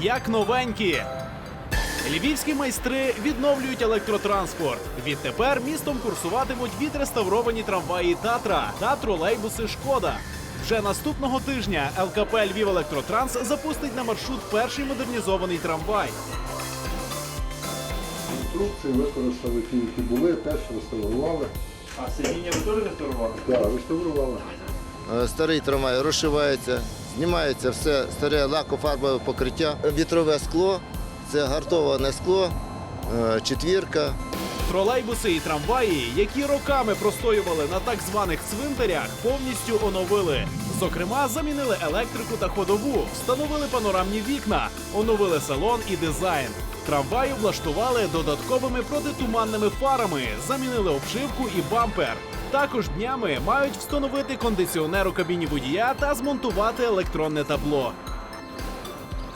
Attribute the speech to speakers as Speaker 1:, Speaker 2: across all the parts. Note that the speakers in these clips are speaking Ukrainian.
Speaker 1: як новенькі. Львівські майстри відновлюють електротранспорт. Відтепер містом курсуватимуть відреставровані трамваї Татра та тролейбуси Шкода. Вже наступного тижня ЛКП Львів Електротранс запустить на маршрут перший модернізований трамвай.
Speaker 2: Інструкції використали ті, які були, теж реставрували.
Speaker 3: А сидіння ви теж реставрували?
Speaker 2: Так, реставрували.
Speaker 4: Е, Старий трамвай розшивається, знімається все старе лакофарбове покриття, вітрове скло, це гартоване скло, е, четвірка.
Speaker 1: Тролейбуси і трамваї, які роками простоювали на так званих цвинтарях, повністю оновили. Зокрема, замінили електрику та ходову, встановили панорамні вікна, оновили салон і дизайн. Трамваї влаштували додатковими протитуманними фарами, замінили обшивку і бампер. Також днями мають встановити кондиціонер у кабіні водія та змонтувати електронне табло.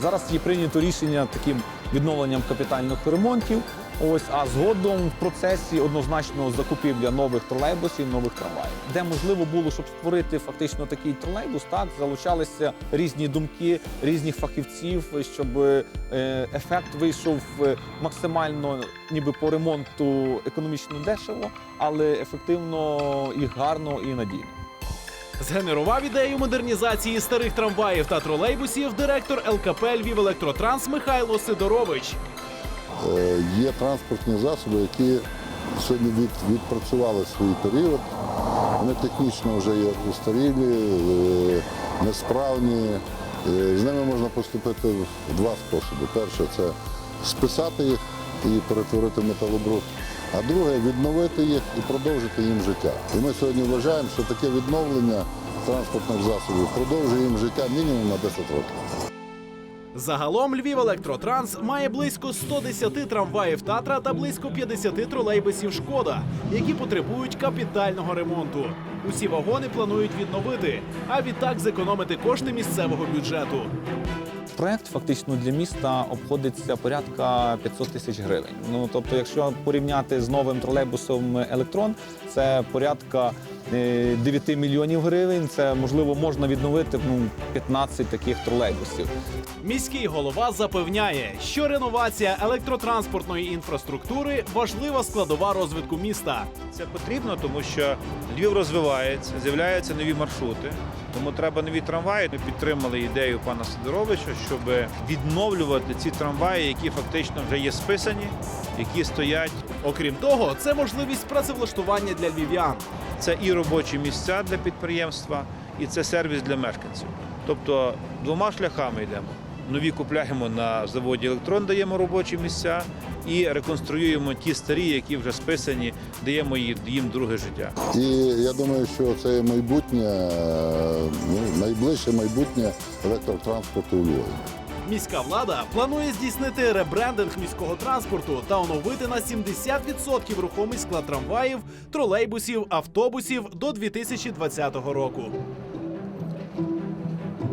Speaker 5: Зараз є прийнято рішення таким відновленням капітальних ремонтів. Ось а згодом в процесі однозначно закупівля нових тролейбусів, нових трамваїв, де можливо було, щоб створити фактично такий тролейбус, так залучалися різні думки різних фахівців, щоб е, ефект вийшов е, максимально, ніби по ремонту економічно дешево, але ефективно і гарно і надійно.
Speaker 1: Згенерував ідею модернізації старих трамваїв та тролейбусів директор ЛКП Львів Електротранс Михайло Сидорович.
Speaker 2: Е, Є транспортні засоби, які сьогодні від, відпрацювали свій період. Вони технічно вже є устарілі, е, несправні. Е, З ними можна поступити в два способи. Перше це списати їх і перетворити в металобрухт. А друге відновити їх і продовжити їм життя. І ми сьогодні вважаємо, що таке відновлення транспортних засобів продовжує їм життя мінімум на 10 років.
Speaker 1: Загалом Львів Електротранс має близько 110 трамваїв Татра та близько 50 тролейбусів Шкода, які потребують капітального ремонту. Усі вагони планують відновити, а відтак зекономити кошти місцевого бюджету.
Speaker 5: Проект фактично для міста обходиться порядка 500 тисяч гривень. Ну тобто, якщо порівняти з новим тролейбусом електрон, це порядка е, 9 мільйонів гривень. Це можливо можна відновити ну, 15 таких тролейбусів.
Speaker 1: Міський голова запевняє, що реновація електротранспортної інфраструктури важлива складова розвитку міста.
Speaker 3: Це потрібно, тому що Львів розвивається, з'являються нові маршрути. Тому треба нові трамваї. Ми підтримали ідею пана Сидоровича, щоб відновлювати ці трамваї, які фактично вже є списані, які стоять.
Speaker 1: Окрім того, це можливість працевлаштування для львів'ян.
Speaker 3: Це і робочі місця для підприємства, і це сервіс для мешканців. Тобто двома шляхами йдемо. Нові купляємо на заводі електрон, даємо робочі місця і реконструюємо ті старі, які вже списані, даємо їм їм друге життя.
Speaker 2: І я думаю, що це майбутнє, ну, найближче майбутнє електротранспорту у Львові.
Speaker 1: Міська влада планує здійснити ребрендинг міського транспорту та оновити на 70% рухомий склад трамваїв, тролейбусів, автобусів до 2020 року.